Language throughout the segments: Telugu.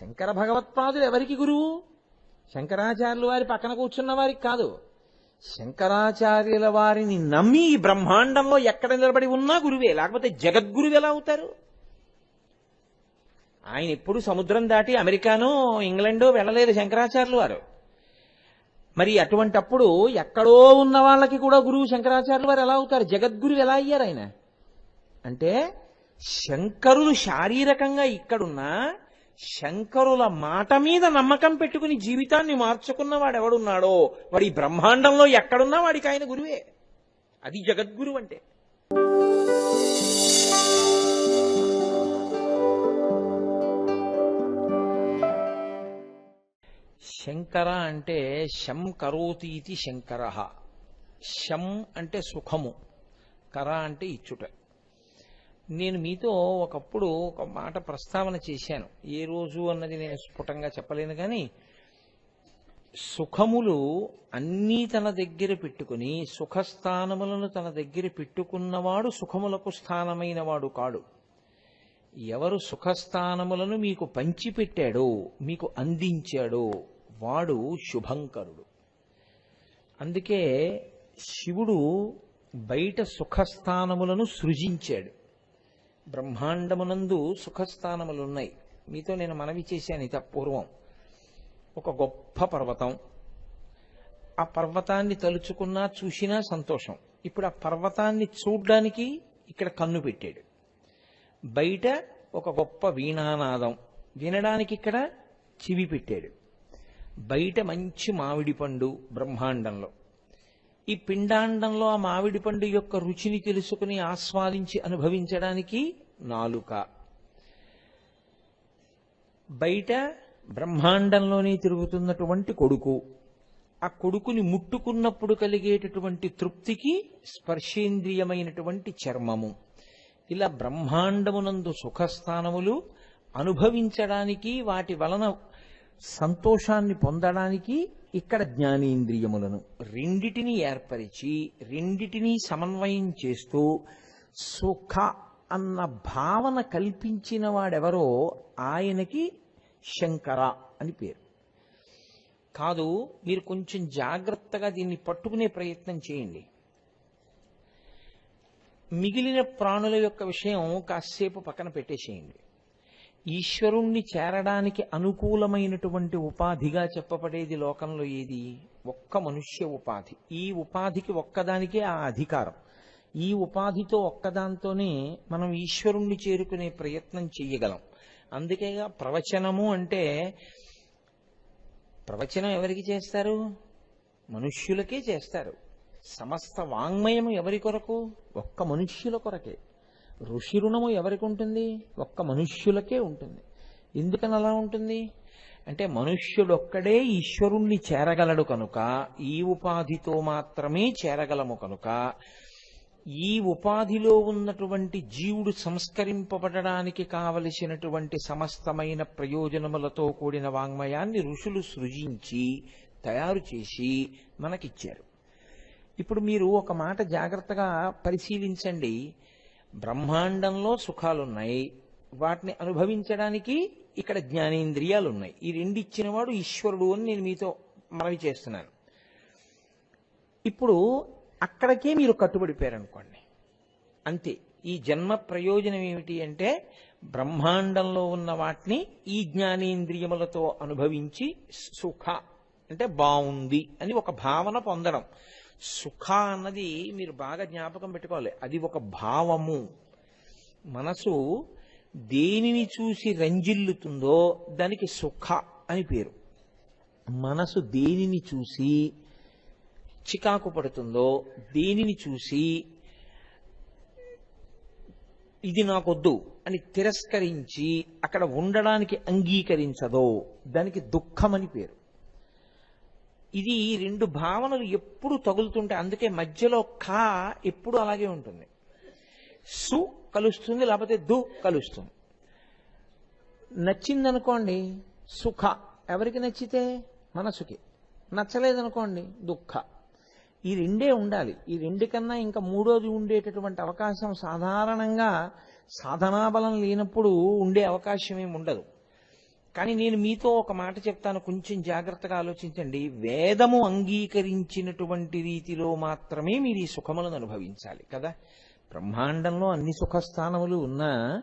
శంకర భగవత్పాదులు ఎవరికి గురువు? శంకరాచార్యుల వారి పక్కన కూర్చున్న వారికి కాదు. శంకరాచార్యుల వారిని నమ్మి ఈ బ్రహ్మాండంలో ఎక్కడ నిలబడి ఉన్నా గురువే లేకపోతే జగద్గురువు ఎలా అవుతారు? ఆయన ఎప్పుడు సముద్రం దాటి అమెరికానో ఇంగ్లాండో వెళ్ళలేదు శంకరాచార్యులు వారు. మరి అటువంటప్పుడు ఎక్కడో ఉన్న వాళ్ళకి కూడా గురువు శంకరాచార్యులు వారు ఎలా అవుతారు? జగద్గురువు ఎలా అయ్యారు ఆయన? అంటే శంకరులు శారీరకంగా ఇక్కడున్నా శంకరుల మాట మీద నమ్మకం పెట్టుకుని జీవితాన్ని మార్చుకున్న వాడు ఎవడున్నాడో వాడి బ్రహ్మాండంలో ఎక్కడున్నా వాడికి ఆయన గురువే. అది జగద్గురు అంటే. శంకర అంటే శం కరోతీతి శంకర. శం అంటే సుఖము. కర అంటే ఇచ్చుట. నేను మీతో ఒకప్పుడు ఒక మాట ప్రస్తావన చేశాను. ఏ రోజు అన్నది నేను స్ఫుటంగా చెప్పలేను కానీ సుఖములు అన్నీ తన దగ్గర పెట్టుకుని సుఖస్థానములను తన దగ్గర పెట్టుకున్నవాడు సుఖములకు స్థానమైన వాడు కాడు. ఎవరు సుఖస్థానములను మీకు పంచిపెట్టాడో మీకు అందించాడో వాడు శుభంకరుడు. అందుకే శివుడు బయట సుఖస్థానములను సృజించాడు. బ్రహ్మాండమునందు సుఖస్థానములున్నాయి. మీతో నేను మనవి చేశాను ఇత పూర్వం. ఒక గొప్ప పర్వతం. ఆ పర్వతాన్ని తలుచుకున్నా చూసినా సంతోషం. ఇప్పుడు ఆ పర్వతాన్ని చూడ్డానికి ఇక్కడ కన్ను పెట్టాడు. బయట ఒక గొప్ప వీణానాదం. వినడానికి ఇక్కడ చివి పెట్టాడు. బయట మంచి మామిడి పండు బ్రహ్మాండంలో. ఈ పిండాండంలో ఆ మామిడి పండు యొక్క రుచిని తెలుసుకుని ఆస్వాదించి అనుభవించడానికి నాలుక. బయట బ్రహ్మాండంలోనే తిరుగుతున్నటువంటి కొడుకు. ఆ కొడుకుని ముట్టుకున్నప్పుడు కలిగేటటువంటి తృప్తికి స్పర్శేంద్రియమైనటువంటి చర్మము. ఇలా బ్రహ్మాండమునందు సుఖస్థానములు అనుభవించడానికి వాటి వలన సంతోషాన్ని పొందడానికి ఇక్కడ జ్ఞానేంద్రియములను రెండిటిని ఏర్పరిచి రెండిటిని సమన్వయం చేస్తూ సుఖ అన్న భావన కల్పించిన వాడెవరో ఆయనకి శంకర అని పేరు. కాదు మీరు కొంచెం జాగ్రత్తగా దీన్ని పట్టుకునే ప్రయత్నం చేయండి. మిగిలిన ప్రాణుల యొక్క విషయం కాసేపు పక్కన పెట్టేసేయండి. ఈశ్వరుణ్ణి చేరడానికి అనుకూలమైనటువంటి ఉపాధిగా చెప్పబడేది లోకంలో ఏది? ఒక్క మనుష్య ఉపాధి. ఈ ఉపాధికి ఒక్కదానికే ఆ అధికారం. ఈ ఉపాధితో ఒక్కదాంతోనే మనం ఈశ్వరుణ్ణి చేరుకునే ప్రయత్నం చెయ్యగలం అందుకేగా ప్రవచనము అంటే ప్రవచనం ఎవరికి చేస్తారు? మనుష్యులకే చేస్తారు. సమస్త వాంగ్మయం ఎవరి కొరకు? ఒక్క మనుష్యుల కొరకే. ఋషి రుణము ఎవరికి ఉంటుంది? ఒక్క మనుష్యులకే ఉంటుంది. ఎందుకని అలా ఉంటుంది? అంటే మనుష్యుడొక్కడే ఈశ్వరుణ్ణి చేరగలడు కనుక ఈ ఉపాధితో మాత్రమే చేరగలము కనుక ఈ ఉపాధిలో ఉన్నటువంటి జీవుడు సంస్కరింపబడడానికి కావలసినటువంటి సమస్తమైన ప్రయోజనములతో కూడిన వాంగ్మయాన్ని ఋషులు సృజించి తయారు చేసి మనకిచ్చారు. ఇప్పుడు మీరు ఒక మాట జాగ్రత్తగా పరిశీలించండి. బ్రహ్మాండంలో సుఖాలున్నాయి. వాటిని అనుభవించడానికి ఇక్కడ జ్ఞానేంద్రియాలు ఉన్నాయి ఈ రెండిచ్చినవాడు ఈశ్వరుడు అని నేను మీతో మనవి చేస్తున్నాను. ఇప్పుడు అక్కడికే మీరు కట్టుబడిపోయారనుకోండి అంతే. ఈ జన్మ ప్రయోజనం ఏమిటి అంటే బ్రహ్మాండంలో ఉన్న వాటిని ఈ జ్ఞానేంద్రియములతో అనుభవించి సుఖ అంటే బాగుంది అని ఒక భావన పొందడం. సుఖ అన్నది మీరు బాగా జ్ఞాపకం పెట్టుకోవాలి. అది ఒక భావము. మనసు దేనిని చూసి రంజిల్లుతుందో దానికి సుఖ అని పేరు. మనసు దేనిని చూసి చికాకు పడుతుందో దేనిని చూసి ఇది నాకొద్దు అని తిరస్కరించి అక్కడ ఉండడానికి అంగీకరించదో దానికి దుఃఖమని పేరు. ఇది రెండు భావనలు ఎప్పుడు తగులుతుంటే అందుకే మధ్యలో కా ఎప్పుడు అలాగే ఉంటుంది. సు కలుస్తుంది లేకపోతే దు కలుస్తుంది. నచ్చిందనుకోండి సుఖ. ఎవరికి నచ్చితే? మనసుకి. నచ్చలేదనుకోండి దుఃఖ. ఈ రెండే ఉండాలి. ఈ రెండు కన్నా ఇంకా మూడోది ఉండేటటువంటి అవకాశం సాధారణంగా సాధనాబలం లేనప్పుడు ఉండే అవకాశం ఏమి ఉండదు. కానీ నేను మీతో ఒక మాట చెప్తాను. కొంచెం జాగ్రత్తగా ఆలోచించండి. వేదము అంగీకరించినటువంటి రీతిలో మాత్రమే మీరు ఈ సుఖములను అనుభవించాలి కదా? బ్రహ్మాండంలో అన్ని సుఖస్థానములు ఉన్నా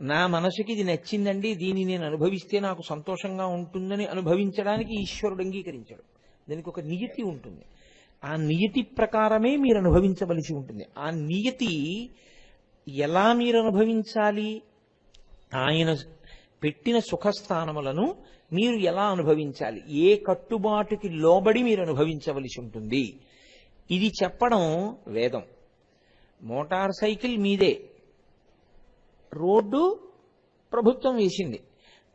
నా మనసుకి ఇది నచ్చిందండి. దీన్ని నేను అనుభవిస్తే నాకు సంతోషంగా ఉంటుందని అనుభవించడానికి ఈశ్వరుడు అంగీకరించాడు. దానికి ఒక నియతి ఉంటుంది. ఆ నియతి ప్రకారమే మీరు అనుభవించవలసి ఉంటుంది. ఆ నియతి ఎలా మీరు అనుభవించాలి? ఆయన పెట్టిన సుఖస్థానములను మీరు ఎలా అనుభవించాలి? ఏ కట్టుబాటుకి లోబడి మీరు అనుభవించవలసి ఉంటుంది? ఇది చెప్పడం వేదం. మోటార్ సైకిల్ మీదే. రోడ్డు ప్రభుత్వం వేసింది.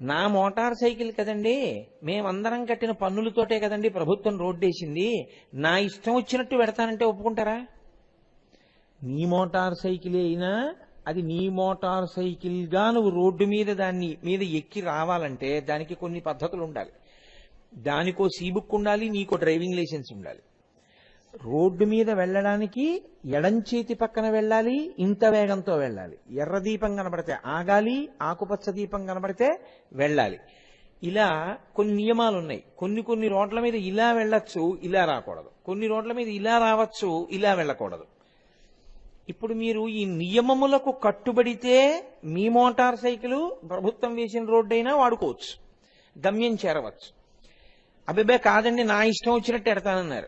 నా మోటార్ సైకిల్ కదండి మేమందరం కట్టిన పన్నులతోటే కదండి ప్రభుత్వం రోడ్డు వేసింది నా ఇష్టం వచ్చినట్టు పెడతానంటే ఒప్పుకుంటారా? నీ మోటార్ సైకిల్ అయినా అది నీ మోటార్ సైకిల్గా నువ్వు రోడ్డు మీద దాన్ని మీద ఎక్కి రావాలంటే దానికి కొన్ని పద్ధతులు ఉండాలి. దానికో సీబుక్ ఉండాలి నీకో డ్రైవింగ్ లైసెన్స్ ఉండాలి. రోడ్డు మీద వెళ్ళడానికి ఎడం చేతి పక్కన వెళ్ళాలి ఇంత వేగంతో వెళ్ళాలి. ఎర్ర దీపం కనబడితే ఆగాలి ఆకుపచ్చ దీపం కనబడితే వెళ్ళాలి. ఇలా కొన్ని నియమాలు ఉన్నాయి. కొన్ని కొన్ని రోడ్ల మీద ఇలా వెళ్ళొచ్చు ఇలా రాకూడదు. కొన్ని రోడ్ల మీద ఇలా రావచ్చు ఇలా వెళ్ళకూడదు. ఇప్పుడు మీరు ఈ నియమములకు కట్టుబడితే మీ మోటార్ సైకిల్ ప్రభుత్వం వేసిన రోడ్డు అయినా వాడుకోవచ్చు. గమ్యం చేరవచ్చు. అభిబే కాదండి నా ఇష్టం వచ్చినట్టు ఎడతానన్నారు.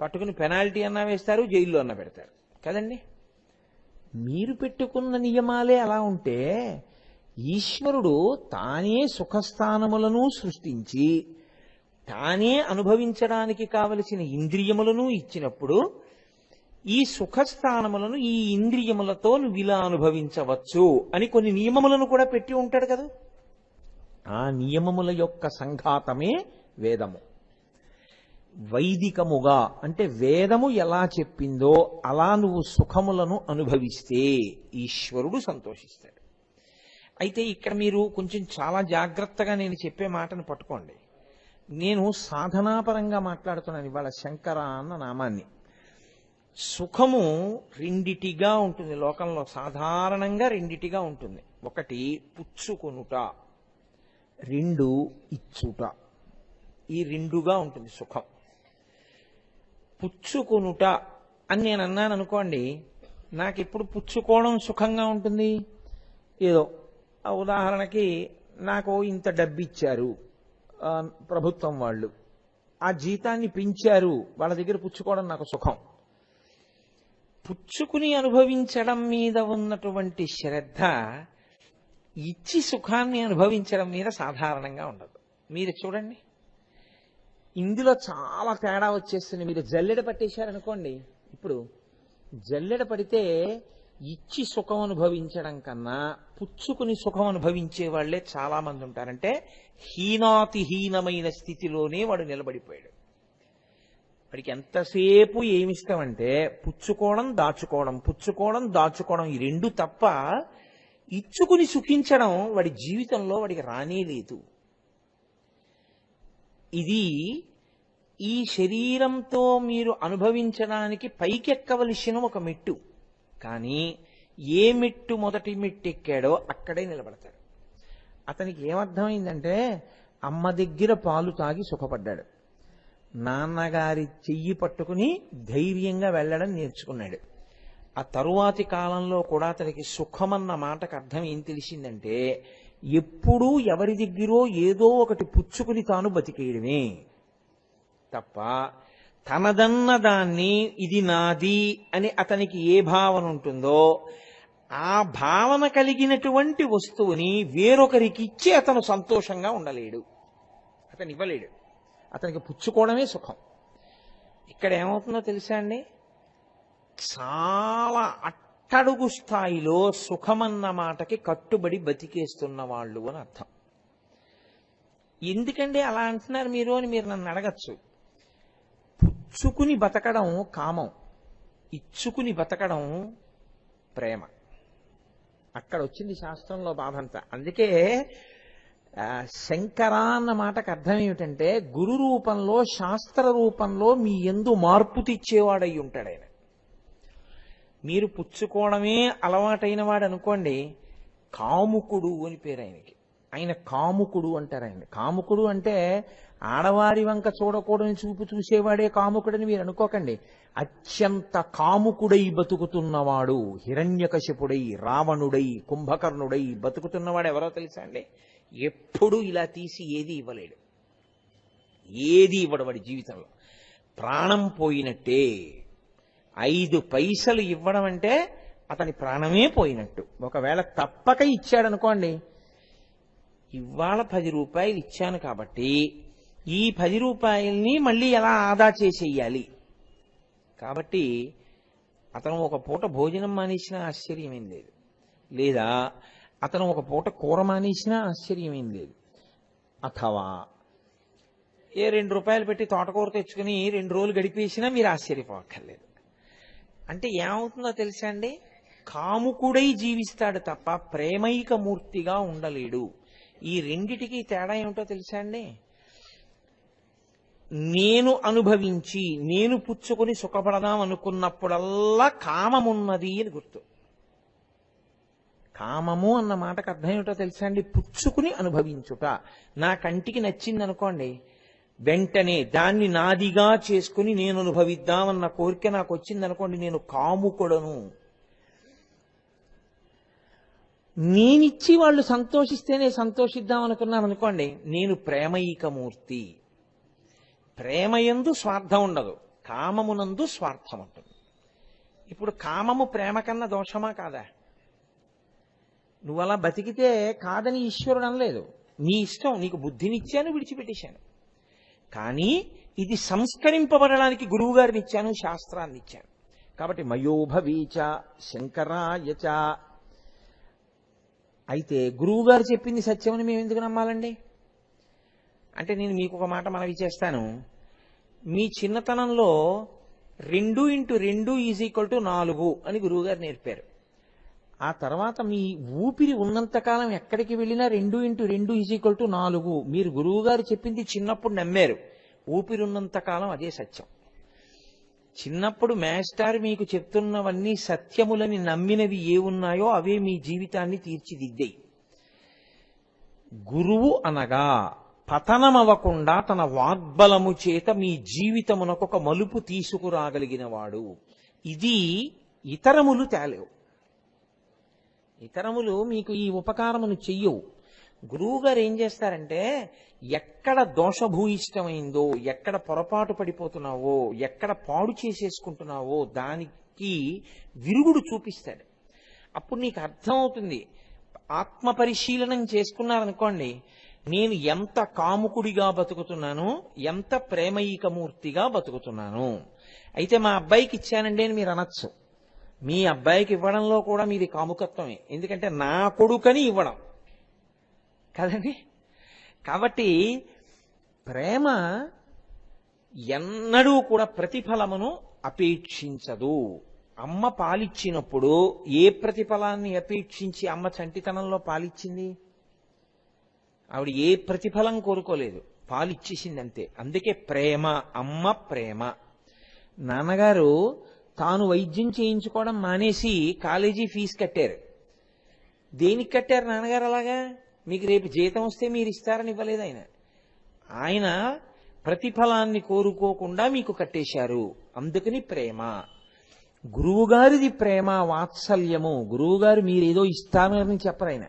పట్టుకుని పెనాల్టీ అన్నా వేస్తారు జైల్లో అన్నా పెడతారు. కదండి? మీరు పెట్టుకున్న నియమాలే అలా ఉంటే ఈశ్వరుడు తానే సుఖస్థానములను సృష్టించి తానే అనుభవించడానికి కావలసిన ఇంద్రియములను ఇచ్చినప్పుడు ఈ సుఖస్థానములను ఈ ఇంద్రియములతో నువ్వు ఇలా అనుభవించవచ్చు అని కొన్ని నియమములను కూడా పెట్టి ఉంటాడు కదా. ఆ నియమముల యొక్క సంఘాతమే వేదము. వైదికముగా అంటే వేదము ఎలా చెప్పిందో అలా నువ్వు సుఖములను అనుభవిస్తే ఈశ్వరుడు సంతోషిస్తాడు. అయితే ఇక్కడ మీరు కొంచెం చాలా జాగ్రత్తగా నేను చెప్పే మాటను పట్టుకోండి. నేను సాధనాపరంగా మాట్లాడుతున్నాను ఇవాళ శంకర అన్న నామాన్ని. సుఖము రెండిటిగా ఉంటుంది. లోకంలో సాధారణంగా రెండిటిగా ఉంటుంది. ఒకటి పుచ్చుకొనుట రెండు ఇచ్చుట. ఈ రెండుగా ఉంటుంది సుఖం. పుచ్చుకొనుట అని నేను అన్నాను అనుకోండి నాకు ఇప్పుడు పుచ్చుకోవడం సుఖంగా ఉంటుంది? ఏదో ఉదాహరణకి నాకు ఇంత డబ్బు ఇచ్చారు ప్రభుత్వం వాళ్ళు. ఆ జీతాన్ని పెంచారు వాళ్ళ దగ్గర పుచ్చుకోవడం నాకు సుఖం. పుచ్చుకుని అనుభవించడం మీద ఉన్నటువంటి శ్రద్ధ ఇచ్చి సుఖాన్ని అనుభవించడం మీద సాధారణంగా ఉండదు. మీరు చూడండి. ఇందులో చాలా తేడా వచ్చేస్తుంది. మీరు జల్లెడ పట్టేశారనుకోండి. ఇప్పుడు జల్లెడ పడితే ఇచ్చి సుఖం అనుభవించడం కన్నా పుచ్చుకుని సుఖం అనుభవించే వాళ్ళే చాలా మంది ఉంటారంటే హీనాతిహీనమైన స్థితిలోనే వాడు నిలబడిపోయాడు. వాడికి ఎంతసేపు ఏమిష్టమంటే పుచ్చుకోవడం దాచుకోవడం పుచ్చుకోవడం దాచుకోవడం ఈ రెండు తప్ప ఇచ్చుకుని సుఖించడం వాడి జీవితంలో వాడికి రానే లేదు. ఇది ఈ శరీరంతో మీరు అనుభవించడానికి పైకెక్కవలసిన ఒక మెట్టు. కానీ ఏ మెట్టు మొదటి మెట్టు ఎక్కాడో అక్కడే నిలబడతాడు. అతనికి ఏమర్థమైందంటే అమ్మ దగ్గర పాలు తాగి సుఖపడ్డాడు. నాన్నగారి చెయ్యి పట్టుకుని ధైర్యంగా వెళ్ళడం నేర్చుకున్నాడు. ఆ తరువాతి కాలంలో కూడా అతనికి సుఖమన్న మాటకు అర్థం ఏం తెలిసిందంటే ఎప్పుడూ ఎవరి దగ్గరో ఏదో ఒకటి పుచ్చుకుని తాను బతికేయడమే. తప్ప తనదన్న దాన్ని ఇది నాది అని అతనికి ఏ భావన ఉంటుందో ఆ భావన కలిగినటువంటి వస్తువుని వేరొకరికి ఇచ్చి అతను సంతోషంగా ఉండలేడు. అతను ఇవ్వలేడు అతనికి పుచ్చుకోవడమే సుఖం. ఇక్కడ ఏమవుతుందో తెలుసా అండి? చాలా అట్టడుగు స్థాయిలో సుఖమన్న మాటకి కట్టుబడి బతికేస్తున్న వాళ్ళు అని అర్థం. ఎందుకండి అలా అంటున్నారు మీరు అని మీరు నన్ను అడగచ్చు. పుచ్చుకుని బతకడం కామం. ఇచ్చుకుని బతకడం ప్రేమ. అక్కడ వచ్చింది శాస్త్రంలో బాధ అందుకే శంకర అన్న మాటకు అర్థం ఏమిటంటే గురు రూపంలో శాస్త్ర రూపంలో మీ ఎందు మార్పు తెచ్చేవాడై ఉంటాడు ఆయన. మీరు పుచ్చుకోవడమే అలవాటైన వాడు అనుకోండి కాముకుడు అని పేరు ఆయనకి. ఆయన కాముకుడు అంటారు ఆయన కాముకుడు అంటే ఆడవారి వంక చూడకూడని చూపు చూసేవాడే కాముకుడని మీరు అనుకోకండి. అత్యంత కాముకుడై బతుకుతున్నవాడు హిరణ్యకశిపుడై రావణుడై కుంభకర్ణుడై బతుకుతున్నవాడు ఎవరో తెలుసా అండి? ఎప్పుడూ ఇలా తీసి ఏది ఇవ్వలేడు. ఏది ఇవ్వడు వాడి జీవితంలో. ప్రాణం పోయినట్టే ఐదు పైసలు ఇవ్వడం అంటే అతని ప్రాణమే పోయినట్టు. ఒకవేళ తప్పక ఇచ్చాడనుకోండి ఇవాళ పది రూపాయలు ఇచ్చాను కాబట్టి ఈ పది రూపాయల్ని మళ్ళీ ఎలా ఆదా చేసేయాలి? కాబట్టి అతను ఒక పూట భోజనం మానేసిన ఆశ్చర్యమేం లేదు. లేదా అతను ఒక పూట కూర మానేసినా ఆశ్చర్యమేం లేదు. అథవా ఏ రెండు రూపాయలు పెట్టి తోటకూర తెచ్చుకుని రెండు రోజులు గడిపేసినా మీరు ఆశ్చర్యపోక్కర్లేదు. అంటే ఏమవుతుందో తెలుసా అండి? కాముకుడై జీవిస్తాడు తప్ప ప్రేమైక మూర్తిగా ఉండలేడు. ఈ రెండిటికి తేడా ఏమిటో తెలుసా అండి? నేను అనుభవించి నేను పుచ్చుకొని సుఖపడదాం అనుకున్నప్పుడల్లా కామమున్నది అని గుర్తు. కామము అన్న మాటకు అర్థం ఏమిటో తెలుసా అండి పుచ్చుకుని అనుభవించుట. నా కంటికి నచ్చింది అనుకోండి వెంటనే దాన్ని నాదిగా చేసుకుని నేను అనుభవిద్దామన్న కోరిక నాకు వచ్చింది అనుకోండి నేను కాముకుడను. నేనిచ్చి వాళ్ళు సంతోషిస్తేనే సంతోషిద్దాం అనుకున్నాను అనుకోండి నేను ప్రేమైకమూర్తి. ప్రేమయందు స్వార్థం ఉండదు కామమునందు స్వార్థం ఉంటుంది. ఇప్పుడు కామము ప్రేమ కన్నా దోషమా కాదా? నువ్వు అలా బతికితే కాదని ఈశ్వరుడు అనలేదు. నీ ఇష్టం నీకు బుద్ధినిచ్చాను విడిచిపెట్టేశాను. కానీ ఇది సంస్కరింపబడడానికి గురువు గారిని ఇచ్చాను శాస్త్రాన్ని ఇచ్చాను. కాబట్టి మయోభవీచ శంకరాయచ అయితే గురువుగారు చెప్పింది సత్యమని మేము ఎందుకు నమ్మాలండి? అంటే నేను మీకు ఒక మాట మనవి చేస్తాను. మీ చిన్నతనంలో రెండు ఇంటూ రెండు ఈజ్ ఈక్వల్ టు నాలుగు అని గురువుగారు నేర్పారు. ఆ తర్వాత మీ ఊపిరి ఉన్నంతకాలం ఎక్కడికి వెళ్ళినా రెండు ఇంటూ రెండు ఈజీక్వల్ టు నాలుగు. మీరు గురువుగారు చెప్పింది చిన్నప్పుడు నమ్మారు. ఊపిరి ఉన్నంతకాలం అదే సత్యం. చిన్నప్పుడు మేస్టార్ మీకు చెప్తున్నవన్నీ సత్యములని నమ్మినవి ఏ ఉన్నాయో అవే మీ జీవితాన్ని తీర్చిదిద్దాయి. గురువు అనగా పతనమవ్వకుండా తన వాగ్బలము చేత మీ జీవితమునకు ఒక మలుపు తీసుకురాగలిగిన వాడు ఇది ఇతరములు తేలేవు. ఇతరములు మీకు ఈ ఉపకారమును చెయ్యవు. గురువు గారు ఏం చేస్తారంటే ఎక్కడ దోషభూయిష్టమైందో ఎక్కడ పొరపాటు పడిపోతున్నావో ఎక్కడ పాడు చేసేసుకుంటున్నావో దానికి విరుగుడు చూపిస్తాడు. అప్పుడు నీకు అర్థమవుతుంది. ఆత్మ పరిశీలనం చేసుకున్నారనుకోండి నేను ఎంత కాముకుడిగా బతుకుతున్నాను ఎంత ప్రేమైకమూర్తిగా బతుకుతున్నాను. అయితే మా అబ్బాయికి ఇచ్చానండి అని మీరు అనొచ్చు. మీ అబ్బాయికి ఇవ్వడంలో కూడా మీది కాముకత్వమే. ఎందుకంటే నా కొడుకని ఇవ్వడం. కదండి? కాబట్టి ప్రేమ ఎన్నడూ కూడా ప్రతిఫలమును అపేక్షించదు. అమ్మ పాలిచ్చినప్పుడు ఏ ప్రతిఫలాన్ని అపేక్షించి అమ్మ చంటితనంలో పాలిచ్చింది? ఆవిడ ఏ ప్రతిఫలం కోరుకోలేదు. పాలిచ్చేసింది అంతే అందుకే ప్రేమ అమ్మ ప్రేమ. నాన్నగారు తాను వైద్యం చేయించుకోవడం మానేసి కాలేజీ ఫీజు కట్టారు. దేనికి కట్టారు నాన్నగారు అలాగా? మీకు రేపు జీతం వస్తే మీరు ఇస్తారని ఇవ్వలేదు ఆయన. ఆయన ప్రతిఫలాన్ని కోరుకోకుండా మీకు కట్టేశారు. అందుకని ప్రేమ. గురువుగారిది ప్రేమ వాత్సల్యము. గురువుగారు మీరేదో ఇస్తామని చెప్పరు ఆయన.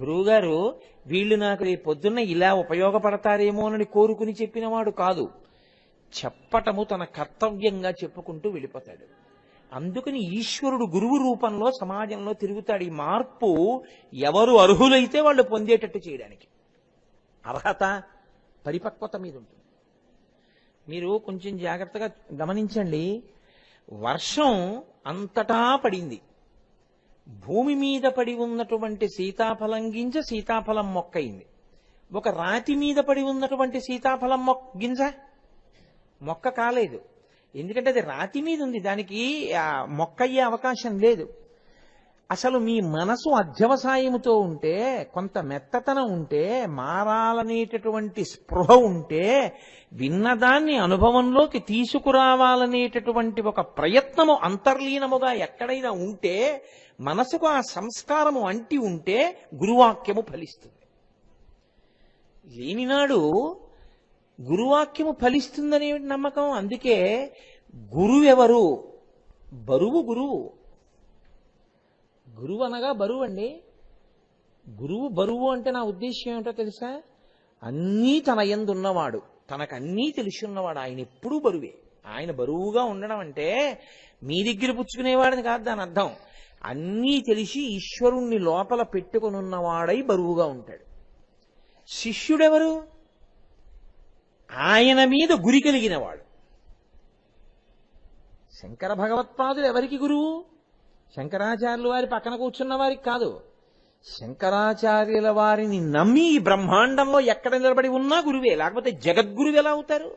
గురువుగారు వీళ్ళు నాకు రేపు పొద్దున్న ఇలా ఉపయోగపడతారేమోనని కోరుకుని చెప్పినవాడు కాదు. చెప్పటము తన కర్తవ్యంగా చెప్పుకుంటూ వెళ్ళిపోతాడు. అందుకని ఈశ్వరుడు గురువు రూపంలో సమాజంలో తిరుగుతాడు. ఈ మార్పు ఎవరు అర్హులైతే వాళ్ళు పొందేటట్టు చేయడానికి. అర్హత పరిపక్వత మీద ఉంటుంది. మీరు కొంచెం జాగ్రత్తగా గమనించండి. వర్షం అంతటా పడింది. భూమి మీద పడి ఉన్నటువంటి సీతాఫలం గింజ సీతాఫలం మొక్క అయింది ఒక రాతి మీద పడి ఉన్నటువంటి సీతాఫలం మొక్క గింజ మొక్క కాలేదు. ఎందుకంటే అది రాతి మీద ఉంది. దానికి మొక్క అయ్యే అవకాశం లేదు. అసలు మీ మనసు అధ్యవసాయముతో ఉంటే కొంత మెత్తతనం ఉంటే మారాలనేటటువంటి స్పృహ ఉంటే విన్నదాన్ని అనుభవంలోకి తీసుకురావాలనేటటువంటి ఒక ప్రయత్నము అంతర్లీనముగా ఎక్కడైనా ఉంటే మనసుకు ఆ సంస్కారము అంటి ఉంటే గురువాక్యము ఫలిస్తుంది. లేనినాడు గురువాక్యము ఫలిస్తుందనే నమ్మకం. అందుకే గురువెవరు బరువు గురువు. గురువు అనగా బరువు అండి. గురువు బరువు అంటే నా ఉద్దేశం ఏమిటో తెలుసా? అన్నీ తన ఉన్నవాడు తనకు అన్నీ తెలిసి ఉన్నవాడు ఆయన ఎప్పుడూ బరువే. ఆయన బరువుగా ఉండడం అంటే మీ దగ్గర పుచ్చుకునేవాడని కాదు దాని అర్థం. అన్నీ తెలిసి ఈశ్వరుణ్ణి లోపల పెట్టుకుని ఉన్నవాడై బరువుగా ఉంటాడు. శిష్యుడెవరు? ఆయన మీద గురి కలిగిన వాడు శంకర భగవత్పాదులు ఎవరికి గురువు? శంకరాచార్యుల వారి పక్కన కూర్చున్న వారికి కాదు. శంకరాచార్యుల వారిని నమ్మి ఈ బ్రహ్మాండంలో ఎక్కడ నిలబడి ఉన్నా గురువే లేకపోతే జగద్గురువు ఎలా అవుతారు?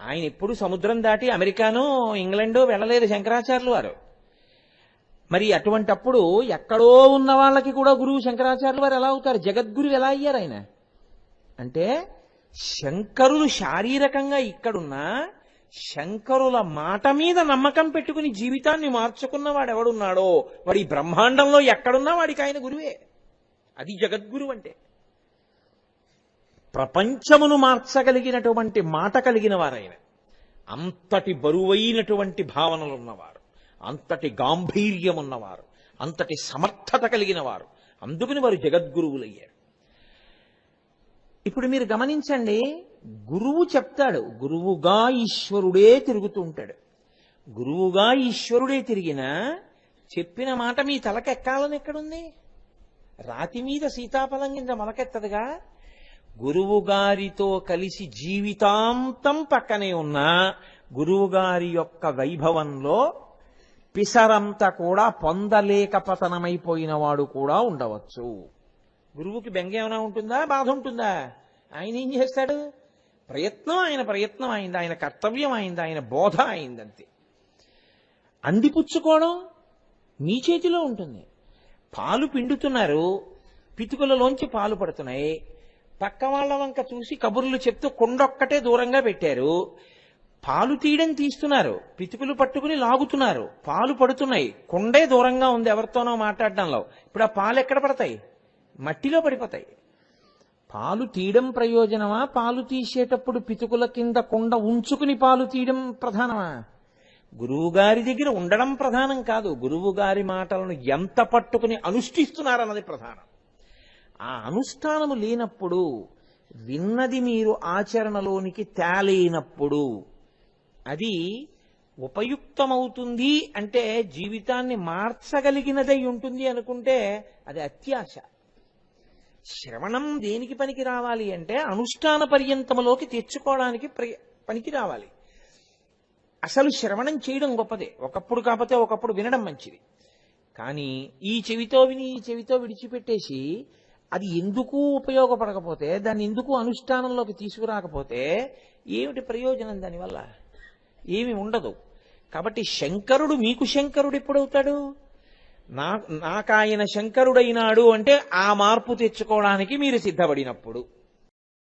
ఆయన ఎప్పుడు సముద్రం దాటి అమెరికానో ఇంగ్లండో వెళ్ళలేదు శంకరాచార్యులు వారు. మరి అటువంటప్పుడు ఎక్కడో ఉన్న వాళ్ళకి కూడా గురువు శంకరాచార్యులు వారు ఎలా అవుతారు? జగద్గురువు ఎలా అయ్యారు ఆయన? అంటే శంకరులు శారీరకంగా ఇక్కడున్నా శంకరుల మాట మీద నమ్మకం పెట్టుకుని జీవితాన్ని మార్చుకున్న వాడు ఎవడున్నాడో వాడి బ్రహ్మాండంలో ఎక్కడున్నా వాడికి ఆయన గురువే. అది జగద్గురు అంటే. ప్రపంచమును మార్చగలిగినటువంటి మాట కలిగిన వారాయన అంతటి బరువైనటువంటి భావనలు ఉన్నవారు అంతటి గాంభీర్యం ఉన్నవారు అంతటి సమర్థత కలిగిన వారు అందుకని వారు జగద్గురువులయ్యారు. ఇప్పుడు మీరు గమనించండి గురువు చెప్తాడు గురువుగా ఈశ్వరుడే తిరుగుతూ ఉంటాడు. గురువుగా ఈశ్వరుడే తిరిగినా చెప్పిన మాట మీ తలకెక్కాలని ఎక్కడుంది? రాతి మీద సీతాఫలం కింద మొలకెత్తదుగా? గురువుగారితో కలిసి జీవితాంతం పక్కనే ఉన్న గురువుగారి యొక్క వైభవంలో పిసరంతా కూడా పొందలేక పతనమైపోయిన వాడు కూడా ఉండవచ్చు. గురువుకి బెంగ ఏమైనా ఉంటుందా? బాధ ఉంటుందా? ఆయన ఏం చేస్తాడు? ప్రయత్నం ఆయన ప్రయత్నం అయింది. ఆయన కర్తవ్యం అయింది ఆయన బోధ అయింది అంతే. అందిపుచ్చుకోవడం మీ చేతిలో ఉంటుంది. పాలు పిండుతున్నారు పితుకులలోంచి పాలు పడుతున్నాయి. పక్క వాళ్ళ వంక చూసి కబుర్లు చెప్తూ కొండొక్కటే దూరంగా పెట్టారు. పాలు తీయడం తీస్తున్నారు పితుకులు పట్టుకుని లాగుతున్నారు పాలు పడుతున్నాయి. కొండే దూరంగా ఉంది ఎవరితోనో మాట్లాడడంలో. ఇప్పుడు ఆ పాలు ఎక్కడ పడతాయి? మట్టిలో పడిపోతాయి. పాలు తీయడం ప్రయోజనమా? పాలు తీసేటప్పుడు పితుకుల కింద కొండ ఉంచుకుని పాలు తీయడం ప్రధానమా? గురువుగారి దగ్గర ఉండడం ప్రధానం కాదు. గురువుగారి మాటలను ఎంత పట్టుకుని అనుష్ఠిస్తున్నారన్నది ప్రధానం. ఆ అనుష్ఠానము లేనప్పుడు విన్నది మీరు ఆచరణలోనికి తేలేనప్పుడు అది ఉపయుక్తమవుతుంది అంటే జీవితాన్ని మార్చగలిగినదై ఉంటుంది అనుకుంటే అది అత్యాశ. శ్రవణం దేనికి పనికి రావాలి అంటే అనుష్ఠాన పర్యంతములోకి తెచ్చుకోవడానికి ప్రయ- పనికి రావాలి. అసలు శ్రవణం చేయడం గొప్పదే. ఒకప్పుడు కాకపోతే ఒకప్పుడు వినడం మంచిది. కానీ ఈ చెవితో విని ఈ చెవితో విడిచిపెట్టేసి అది ఎందుకు ఉపయోగపడకపోతే దాన్ని ఎందుకు అనుష్ఠానంలోకి తీసుకురాకపోతే ఏమిటి ప్రయోజనం దానివల్ల? ఏమి ఉండదు. కాబట్టి శంకరుడు మీకు శంకరుడు ఎప్పుడవుతాడు? నా నాకాయన శంకరుడైనాడు అంటే ఆ మార్పు తెచ్చుకోవడానికి మీరు సిద్ధపడినప్పుడు.